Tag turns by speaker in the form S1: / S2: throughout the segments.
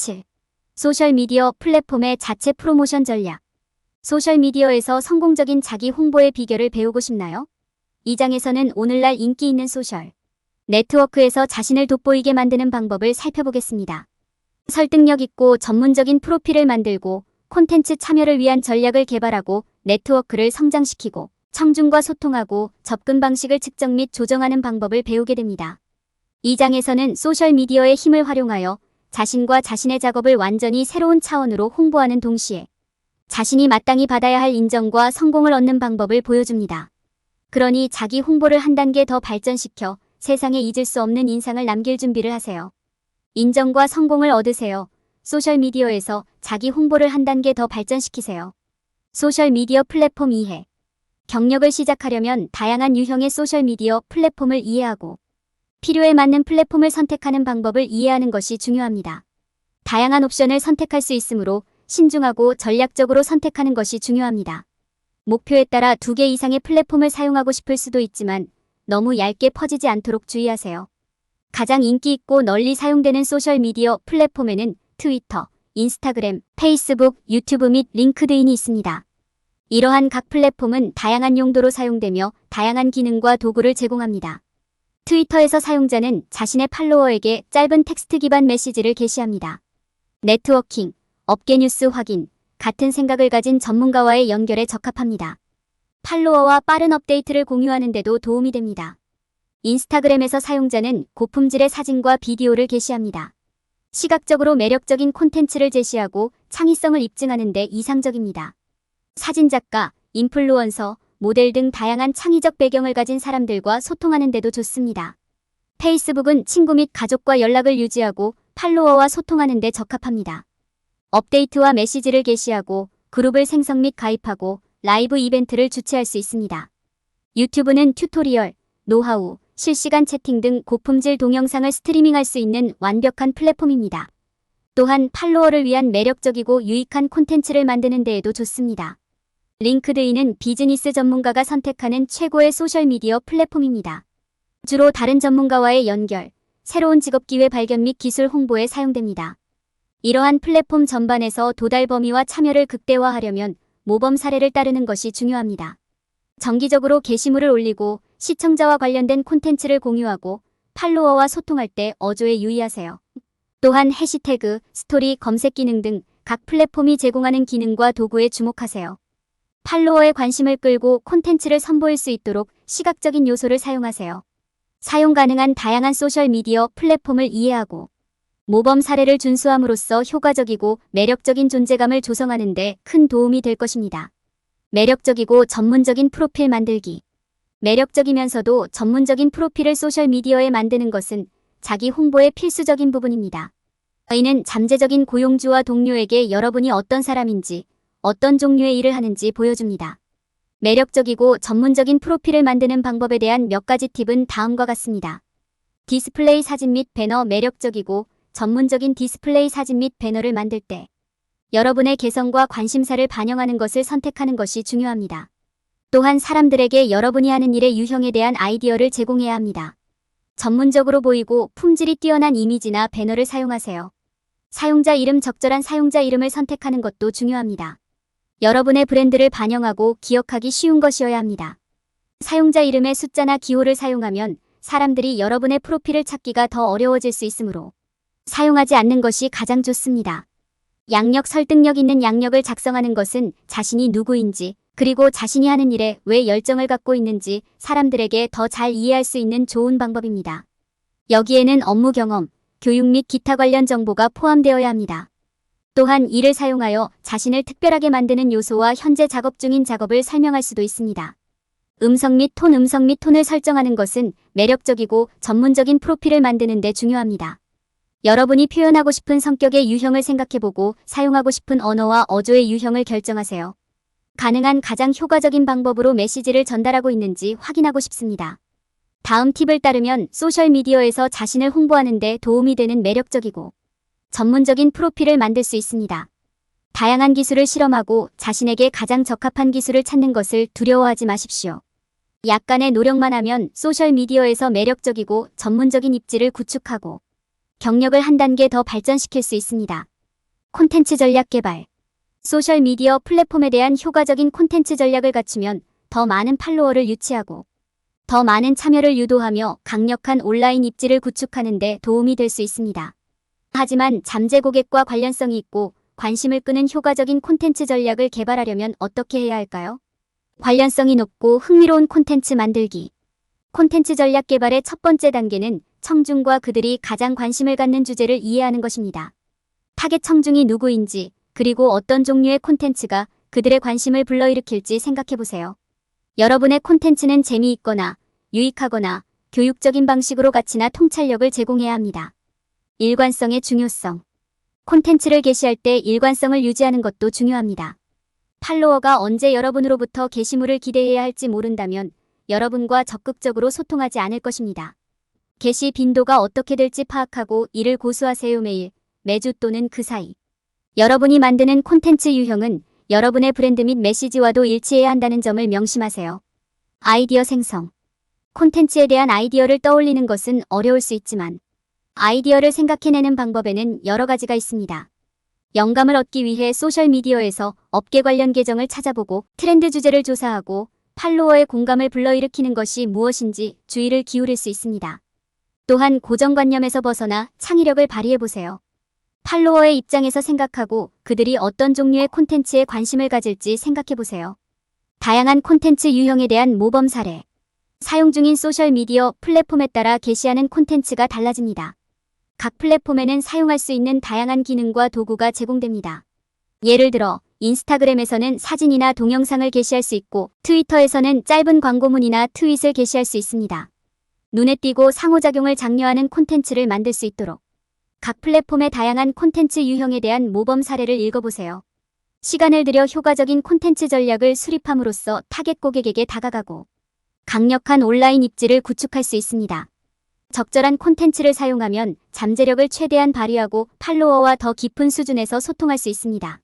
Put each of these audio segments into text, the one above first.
S1: 7. 소셜미디어 플랫폼의 자체 프로모션 전략. 소셜미디어에서 성공적인 자기 홍보의 비결을 배우고 싶나요? 이 장에서는 오늘날 인기 있는 소셜 네트워크에서 자신을 돋보이게 만드는 방법을 살펴보겠습니다. 설득력 있고 전문적인 프로필을 만들고 콘텐츠 참여를 위한 전략을 개발하고 네트워크를 성장시키고 청중과 소통하고 접근 방식을 측정 및 조정하는 방법을 배우게 됩니다. 이 장에서는 소셜미디어의 힘을 활용하여 자신과 자신의 작업을 완전히 새로운 차원으로 홍보하는 동시에 자신이 마땅히 받아야 할 인정과 성공을 얻는 방법을 보여줍니다. 그러니 자기 홍보를 한 단계 더 발전시켜 세상에 잊을 수 없는 인상을 남길 준비를 하세요. 인정과 성공을 얻으세요. 소셜미디어에서 자기 홍보를 한 단계 더 발전시키세요. 소셜미디어 플랫폼 이해. 경력을 시작하려면 다양한 유형의 소셜미디어 플랫폼을 이해하고 필요에 맞는 플랫폼을 선택하는 방법을 이해하는 것이 중요합니다. 다양한 옵션을 선택할 수 있으므로 신중하고 전략적으로 선택하는 것이 중요합니다. 목표에 따라 두 개 이상의 플랫폼을 사용하고 싶을 수도 있지만 너무 얇게 퍼지지 않도록 주의하세요. 가장 인기 있고 널리 사용되는 소셜미디어 플랫폼에는 트위터, 인스타그램, 페이스북, 유튜브 및 링크드인이 있습니다. 이러한 각 플랫폼은 다양한 용도로 사용되며 다양한 기능과 도구를 제공합니다. 트위터에서 사용자는 자신의 팔로워에게 짧은 텍스트 기반 메시지를 게시합니다. 네트워킹, 업계 뉴스 확인, 같은 생각을 가진 전문가와의 연결에 적합합니다. 팔로워와 빠른 업데이트를 공유하는 데도 도움이 됩니다. 인스타그램에서 사용자는 고품질의 사진과 비디오를 게시합니다. 시각적으로 매력적인 콘텐츠를 제시하고 창의성을 입증하는 데 이상적입니다. 사진작가, 인플루언서, 모델 등 다양한 창의적 배경을 가진 사람들과 소통하는 데도 좋습니다. 페이스북은 친구 및 가족과 연락을 유지하고 팔로워와 소통하는 데 적합합니다. 업데이트와 메시지를 게시하고 그룹을 생성 및 가입하고 라이브 이벤트를 주최할 수 있습니다. 유튜브는 튜토리얼, 노하우, 실시간 채팅 등 고품질 동영상을 스트리밍할 수 있는 완벽한 플랫폼입니다. 또한 팔로워를 위한 매력적이고 유익한 콘텐츠를 만드는 데에도 좋습니다. 링크드인은 비즈니스 전문가가 선택하는 최고의 소셜미디어 플랫폼입니다. 주로 다른 전문가와의 연결, 새로운 직업 기회 발견 및 기술 홍보에 사용됩니다. 이러한 플랫폼 전반에서 도달 범위와 참여를 극대화하려면 모범 사례를 따르는 것이 중요합니다. 정기적으로 게시물을 올리고 시청자와 관련된 콘텐츠를 공유하고 팔로워와 소통할 때 어조에 유의하세요. 또한 해시태그, 스토리, 검색 기능 등 각 플랫폼이 제공하는 기능과 도구에 주목하세요. 팔로워의 관심을 끌고 콘텐츠를 선보일 수 있도록 시각적인 요소를 사용하세요. 사용 가능한 다양한 소셜미디어 플랫폼을 이해하고 모범 사례를 준수함으로써 효과적이고 매력적인 존재감을 조성하는 데 큰 도움이 될 것입니다. 매력적이고 전문적인 프로필 만들기. 매력적이면서도 전문적인 프로필을 소셜미디어에 만드는 것은 자기 홍보의 필수적인 부분입니다. 이는 잠재적인 고용주와 동료에게 여러분이 어떤 사람인지, 어떤 종류의 일을 하는지 보여줍니다. 매력적이고 전문적인 프로필을 만드는 방법에 대한 몇 가지 팁은 다음과 같습니다. 디스플레이 사진 및 배너 매력적이고 전문적인 디스플레이 사진 및 배너를 만들 때 여러분의 개성과 관심사를 반영하는 것을 선택하는 것이 중요합니다. 또한 사람들에게 여러분이 하는 일의 유형에 대한 아이디어를 제공해야 합니다. 전문적으로 보이고 품질이 뛰어난 이미지나 배너를 사용하세요. 사용자 이름 적절한 사용자 이름을 선택하는 것도 중요합니다. 여러분의 브랜드를 반영하고 기억하기 쉬운 것이어야 합니다. 사용자 이름의 숫자나 기호를 사용하면 사람들이 여러분의 프로필을 찾기가 더 어려워질 수 있으므로 사용하지 않는 것이 가장 좋습니다. 양력 설득력 있는 양력을 작성하는 것은 자신이 누구인지 그리고 자신이 하는 일에 왜 열정을 갖고 있는지 사람들에게 더 잘 이해할 수 있는 좋은 방법입니다. 여기에는 업무 경험, 교육 및 기타 관련 정보가 포함되어야 합니다. 또한 이를 사용하여 자신을 특별하게 만드는 요소와 현재 작업 중인 작업을 설명할 수도 있습니다. 음성 및 톤 음성 및 톤을 설정하는 것은 매력적이고 전문적인 프로필을 만드는 데 중요합니다. 여러분이 표현하고 싶은 성격의 유형을 생각해보고 사용하고 싶은 언어와 어조의 유형을 결정하세요. 가능한 가장 효과적인 방법으로 메시지를 전달하고 있는지 확인하고 싶습니다. 다음 팁을 따르면 소셜미디어에서 자신을 홍보하는 데 도움이 되는 매력적이고 전문적인 프로필을 만들 수 있습니다. 다양한 기술을 실험하고 자신에게 가장 적합한 기술을 찾는 것을 두려워하지 마십시오. 약간의 노력만 하면 소셜미디어에서 매력적이고 전문적인 입지를 구축하고 경력을 한 단계 더 발전시킬 수 있습니다. 콘텐츠 전략 개발. 소셜미디어 플랫폼에 대한 효과적인 콘텐츠 전략을 갖추면 더 많은 팔로워를 유치하고 더 많은 참여를 유도하며 강력한 온라인 입지를 구축하는 데 도움이 될 수 있습니다. 하지만 잠재 고객과 관련성이 있고 관심을 끄는 효과적인 콘텐츠 전략을 개발하려면 어떻게 해야 할까요? 관련성이 높고 흥미로운 콘텐츠 만들기. 콘텐츠 전략 개발의 첫 번째 단계는 청중과 그들이 가장 관심을 갖는 주제를 이해하는 것입니다. 타겟 청중이 누구인지, 그리고 어떤 종류의 콘텐츠가 그들의 관심을 불러일으킬지 생각해 보세요. 여러분의 콘텐츠는 재미있거나 유익하거나 교육적인 방식으로 가치나 통찰력을 제공해야 합니다. 일관성의 중요성. 콘텐츠를 게시할 때 일관성을 유지하는 것도 중요합니다. 팔로워가 언제 여러분으로부터 게시물을 기대해야 할지 모른다면 여러분과 적극적으로 소통하지 않을 것입니다. 게시 빈도가 어떻게 될지 파악하고 이를 고수하세요 매일, 매주 또는 그 사이. 여러분이 만드는 콘텐츠 유형은 여러분의 브랜드 및 메시지와도 일치해야 한다는 점을 명심하세요. 아이디어 생성. 콘텐츠에 대한 아이디어를 떠올리는 것은 어려울 수 있지만 아이디어를 생각해내는 방법에는 여러 가지가 있습니다. 영감을 얻기 위해 소셜미디어에서 업계 관련 계정을 찾아보고 트렌드 주제를 조사하고 팔로워의 공감을 불러일으키는 것이 무엇인지 주의를 기울일 수 있습니다. 또한 고정관념에서 벗어나 창의력을 발휘해보세요. 팔로워의 입장에서 생각하고 그들이 어떤 종류의 콘텐츠에 관심을 가질지 생각해보세요. 다양한 콘텐츠 유형에 대한 모범 사례. 사용 중인 소셜미디어 플랫폼에 따라 게시하는 콘텐츠가 달라집니다. 각 플랫폼에는 사용할 수 있는 다양한 기능과 도구가 제공됩니다. 예를 들어 인스타그램에서는 사진이나 동영상을 게시할 수 있고 트위터에서는 짧은 광고문이나 트윗을 게시할 수 있습니다. 눈에 띄고 상호작용을 장려하는 콘텐츠를 만들 수 있도록 각 플랫폼의 다양한 콘텐츠 유형에 대한 모범 사례를 읽어보세요. 시간을 들여 효과적인 콘텐츠 전략을 수립함으로써 타겟 고객에게 다가가고 강력한 온라인 입지를 구축할 수 있습니다. 적절한 콘텐츠를 사용하면 잠재력을 최대한 발휘하고 팔로워와 더 깊은 수준에서 소통할 수 있습니다.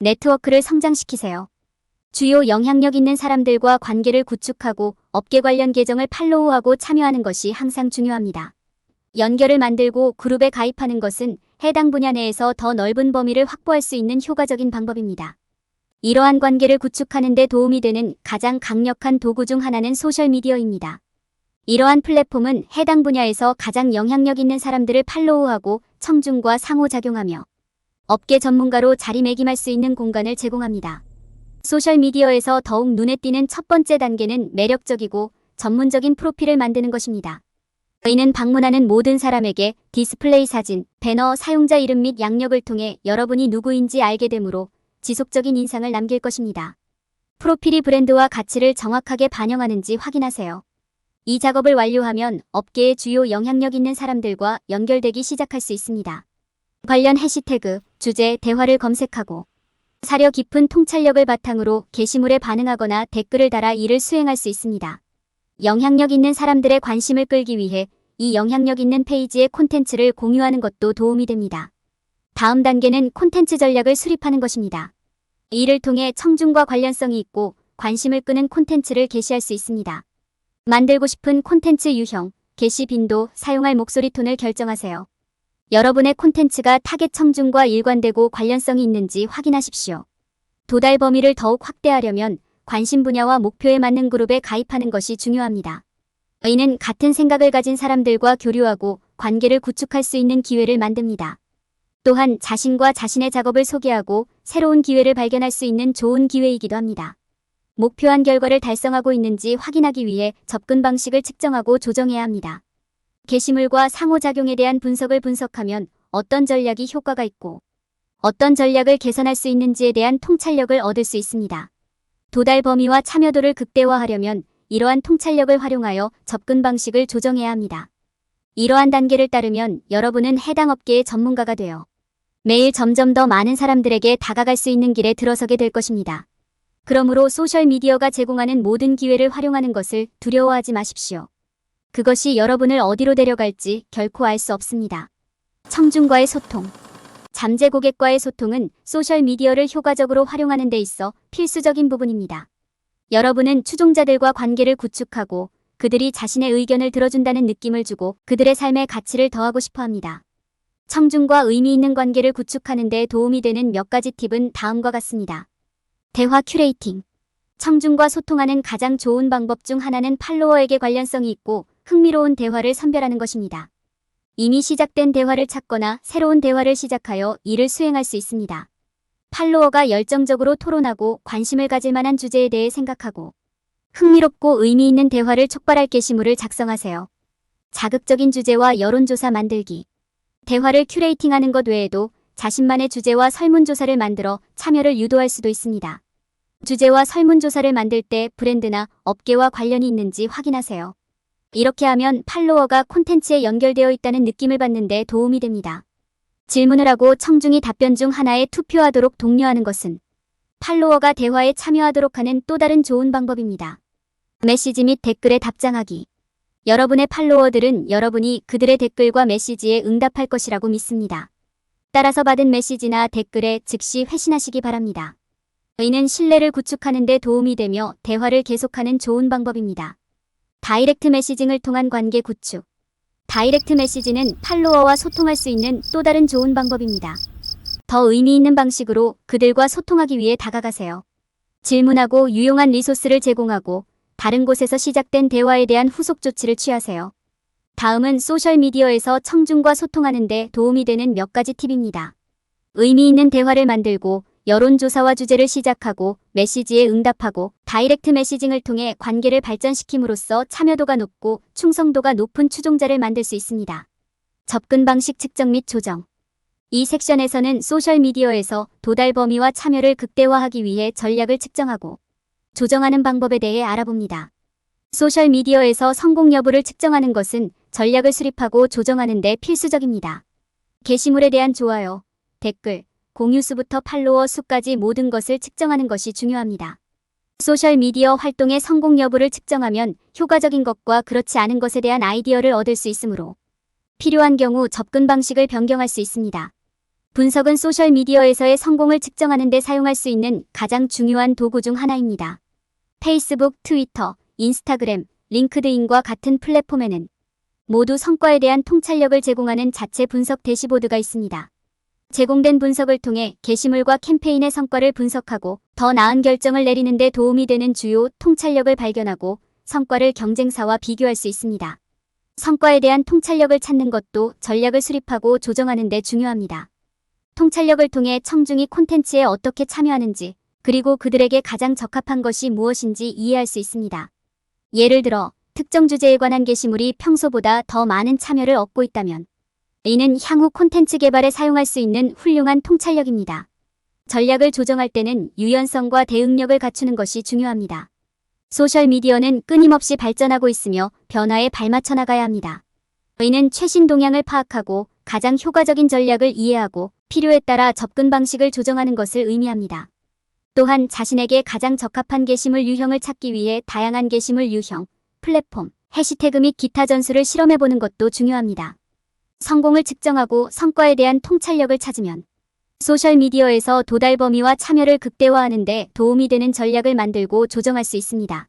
S1: 네트워크를 성장시키세요. 주요 영향력 있는 사람들과 관계를 구축하고 업계 관련 계정을 팔로우하고 참여하는 것이 항상 중요합니다. 연결을 만들고 그룹에 가입하는 것은 해당 분야 내에서 더 넓은 범위를 확보할 수 있는 효과적인 방법입니다. 이러한 관계를 구축하는 데 도움이 되는 가장 강력한 도구 중 하나는 소셜미디어입니다. 이러한 플랫폼은 해당 분야에서 가장 영향력 있는 사람들을 팔로우하고 청중과 상호작용하며 업계 전문가로 자리매김할 수 있는 공간을 제공합니다. 소셜미디어에서 더욱 눈에 띄는 첫 번째 단계는 매력적이고 전문적인 프로필을 만드는 것입니다. 이는 방문하는 모든 사람에게 디스플레이 사진, 배너, 사용자 이름 및 양력을 통해 여러분이 누구인지 알게 되므로 지속적인 인상을 남길 것입니다. 프로필이 브랜드와 가치를 정확하게 반영하는지 확인하세요. 이 작업을 완료하면 업계의 주요 영향력 있는 사람들과 연결되기 시작할 수 있습니다. 관련 해시태그, 주제, 대화를 검색하고 사려 깊은 통찰력을 바탕으로 게시물에 반응하거나 댓글을 달아 이를 수행할 수 있습니다. 영향력 있는 사람들의 관심을 끌기 위해 이 영향력 있는 페이지의 콘텐츠를 공유하는 것도 도움이 됩니다. 다음 단계는 콘텐츠 전략을 수립하는 것입니다. 이를 통해 청중과 관련성이 있고 관심을 끄는 콘텐츠를 게시할 수 있습니다. 만들고 싶은 콘텐츠 유형, 게시 빈도, 사용할 목소리 톤을 결정하세요. 여러분의 콘텐츠가 타겟 청중과 일관되고 관련성이 있는지 확인하십시오. 도달 범위를 더욱 확대하려면 관심 분야와 목표에 맞는 그룹에 가입하는 것이 중요합니다. 이는 같은 생각을 가진 사람들과 교류하고 관계를 구축할 수 있는 기회를 만듭니다. 또한 자신과 자신의 작업을 소개하고 새로운 기회를 발견할 수 있는 좋은 기회이기도 합니다. 목표한 결과를 달성하고 있는지 확인하기 위해 접근 방식을 측정하고 조정해야 합니다. 게시물과 상호작용에 대한 분석을 분석하면 어떤 전략이 효과가 있고 어떤 전략을 개선할 수 있는지에 대한 통찰력을 얻을 수 있습니다. 도달 범위와 참여도를 극대화하려면 이러한 통찰력을 활용하여 접근 방식을 조정해야 합니다. 이러한 단계를 따르면 여러분은 해당 업계의 전문가가 되어 매일 점점 더 많은 사람들에게 다가갈 수 있는 길에 들어서게 될 것입니다. 그러므로 소셜미디어가 제공하는 모든 기회를 활용하는 것을 두려워하지 마십시오. 그것이 여러분을 어디로 데려갈지 결코 알 수 없습니다. 청중과의 소통. 잠재 고객과의 소통은 소셜미디어를 효과적으로 활용하는 데 있어 필수적인 부분입니다. 여러분은 추종자들과 관계를 구축하고 그들이 자신의 의견을 들어준다는 느낌을 주고 그들의 삶에 가치를 더하고 싶어 합니다. 청중과 의미 있는 관계를 구축하는 데 도움이 되는 몇 가지 팁은 다음과 같습니다. 대화 큐레이팅. 청중과 소통하는 가장 좋은 방법 중 하나는 팔로워에게 관련성이 있고 흥미로운 대화를 선별하는 것입니다. 이미 시작된 대화를 찾거나 새로운 대화를 시작하여 이를 수행할 수 있습니다. 팔로워가 열정적으로 토론하고 관심을 가질 만한 주제에 대해 생각하고 흥미롭고 의미 있는 대화를 촉발할 게시물을 작성하세요. 자극적인 주제와 여론조사 만들기. 대화를 큐레이팅하는 것 외에도 자신만의 주제와 설문조사를 만들어 참여를 유도할 수도 있습니다. 주제와 설문조사를 만들 때 브랜드나 업계와 관련이 있는지 확인하세요. 이렇게 하면 팔로워가 콘텐츠에 연결되어 있다는 느낌을 받는데 도움이 됩니다. 질문을 하고 청중이 답변 중 하나에 투표하도록 독려하는 것은 팔로워가 대화에 참여하도록 하는 또 다른 좋은 방법입니다. 메시지 및 댓글에 답장하기. 여러분의 팔로워들은 여러분이 그들의 댓글과 메시지에 응답할 것이라고 믿습니다. 따라서 받은 메시지나 댓글에 즉시 회신하시기 바랍니다. 이는 신뢰를 구축하는 데 도움이 되며 대화를 계속하는 좋은 방법입니다. 다이렉트 메시징을 통한 관계 구축. 다이렉트 메시지는 팔로워와 소통할 수 있는 또 다른 좋은 방법입니다. 더 의미 있는 방식으로 그들과 소통하기 위해 다가가세요. 질문하고 유용한 리소스를 제공하고 다른 곳에서 시작된 대화에 대한 후속 조치를 취하세요. 다음은 소셜미디어에서 청중과 소통하는데 도움이 되는 몇 가지 팁입니다. 의미 있는 대화를 만들고 여론조사와 주제를 시작하고 메시지에 응답하고 다이렉트 메시징을 통해 관계를 발전시킴으로써 참여도가 높고 충성도가 높은 추종자를 만들 수 있습니다. 접근 방식 측정 및 조정. 이 섹션에서는 소셜미디어에서 도달 범위와 참여를 극대화하기 위해 전략을 측정하고 조정하는 방법에 대해 알아봅니다. 소셜미디어에서 성공 여부를 측정하는 것은 전략을 수립하고 조정하는 데 필수적입니다. 게시물에 대한 좋아요, 댓글, 공유 수부터 팔로워 수까지 모든 것을 측정하는 것이 중요합니다. 소셜미디어 활동의 성공 여부를 측정하면 효과적인 것과 그렇지 않은 것에 대한 아이디어를 얻을 수 있으므로 필요한 경우 접근 방식을 변경할 수 있습니다. 분석은 소셜미디어에서의 성공을 측정하는 데 사용할 수 있는 가장 중요한 도구 중 하나입니다. 페이스북, 트위터, 인스타그램, 링크드인과 같은 플랫폼에는 모두 성과에 대한 통찰력을 제공하는 자체 분석 대시보드가 있습니다. 제공된 분석을 통해 게시물과 캠페인의 성과를 분석하고 더 나은 결정을 내리는 데 도움이 되는 주요 통찰력을 발견하고 성과를 경쟁사와 비교할 수 있습니다. 성과에 대한 통찰력을 찾는 것도 전략을 수립하고 조정하는 데 중요합니다. 통찰력을 통해 청중이 콘텐츠에 어떻게 참여하는지 그리고 그들에게 가장 적합한 것이 무엇인지 이해할 수 있습니다. 예를 들어 특정 주제에 관한 게시물이 평소보다 더 많은 참여를 얻고 있다면 이는 향후 콘텐츠 개발에 사용할 수 있는 훌륭한 통찰력입니다. 전략을 조정할 때는 유연성과 대응력을 갖추는 것이 중요합니다. 소셜미디어는 끊임없이 발전하고 있으며 변화에 발맞춰 나가야 합니다. 이는 최신 동향을 파악하고 가장 효과적인 전략을 이해하고 필요에 따라 접근 방식을 조정하는 것을 의미합니다. 또한 자신에게 가장 적합한 게시물 유형을 찾기 위해 다양한 게시물 유형, 플랫폼, 해시태그 및 기타 전술을 실험해보는 것도 중요합니다. 성공을 측정하고 성과에 대한 통찰력을 찾으면 소셜미디어에서 도달 범위와 참여를 극대화하는 데 도움이 되는 전략을 만들고 조정할 수 있습니다.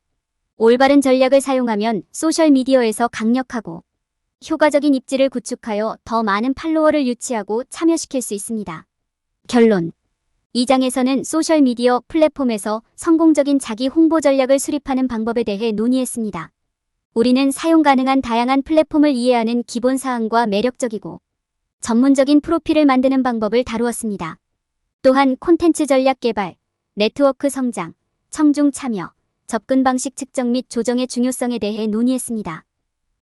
S1: 올바른 전략을 사용하면 소셜미디어에서 강력하고 효과적인 입지를 구축하여 더 많은 팔로워를 유치하고 참여시킬 수 있습니다. 결론. 이 장에서는 소셜미디어 플랫폼에서 성공적인 자기 홍보 전략을 수립하는 방법에 대해 논의했습니다. 우리는 사용 가능한 다양한 플랫폼을 이해하는 기본 사항과 매력적이고 전문적인 프로필을 만드는 방법을 다루었습니다. 또한 콘텐츠 전략 개발, 네트워크 성장, 청중 참여, 접근 방식 측정 및 조정의 중요성에 대해 논의했습니다.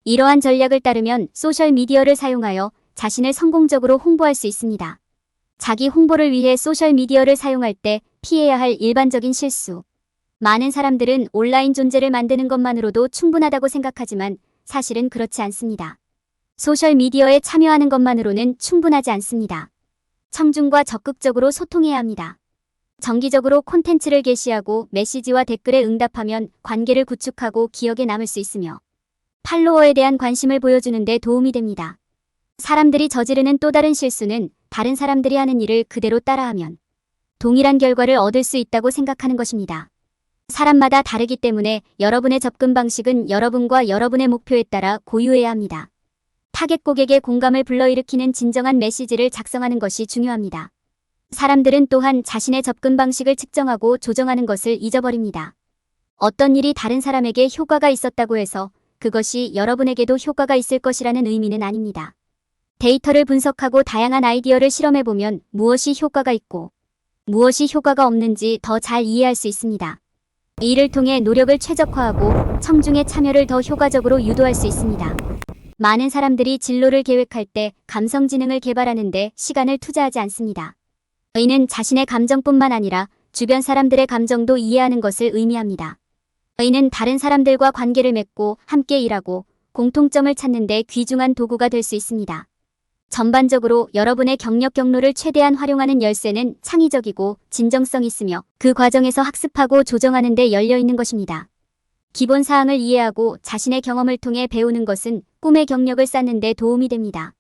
S1: 이러한 전략을 따르면 소셜미디어를 사용하여 자신을 성공적으로 홍보할 수 있습니다. 자기 홍보를 위해 소셜미디어를 사용할 때 피해야 할 일반적인 실수, 많은 사람들은 온라인 존재를 만드는 것만으로도 충분하다고 생각하지만 사실은 그렇지 않습니다. 소셜미디어에 참여하는 것만으로는 충분하지 않습니다. 청중과 적극적으로 소통해야 합니다. 정기적으로 콘텐츠를 게시하고 메시지와 댓글에 응답하면 관계를 구축하고 기억에 남을 수 있으며 팔로워에 대한 관심을 보여주는 데 도움이 됩니다. 사람들이 저지르는 또 다른 실수는 다른 사람들이 하는 일을 그대로 따라하면 동일한 결과를 얻을 수 있다고 생각하는 것입니다. 사람마다 다르기 때문에 여러분의 접근 방식은 여러분과 여러분의 목표에 따라 고유해야 합니다. 타겟 고객의 공감을 불러일으키는 진정한 메시지를 작성하는 것이 중요합니다. 사람들은 또한 자신의 접근 방식을 측정하고 조정하는 것을 잊어버립니다. 어떤 일이 다른 사람에게 효과가 있었다고 해서 그것이 여러분에게도 효과가 있을 것이라는 의미는 아닙니다. 데이터를 분석하고 다양한 아이디어를 실험해보면 무엇이 효과가 있고 무엇이 효과가 없는지 더 잘 이해할 수 있습니다. 이를 통해 노력을 최적화하고 청중의 참여를 더 효과적으로 유도할 수 있습니다. 많은 사람들이 진로를 계획할 때 감성지능을 개발하는데 시간을 투자하지 않습니다. 의는 자신의 감정뿐만 아니라 주변 사람들의 감정도 이해하는 것을 의미합니다. 의는 다른 사람들과 관계를 맺고 함께 일하고 공통점을 찾는 데 귀중한 도구가 될 수 있습니다. 전반적으로 여러분의 경력 경로를 최대한 활용하는 열쇠는 창의적이고 진정성 있으며 그 과정에서 학습하고 조정하는 데 열려 있는 것입니다. 기본 사항을 이해하고 자신의 경험을 통해 배우는 것은 꿈의 경력을 쌓는 데 도움이 됩니다.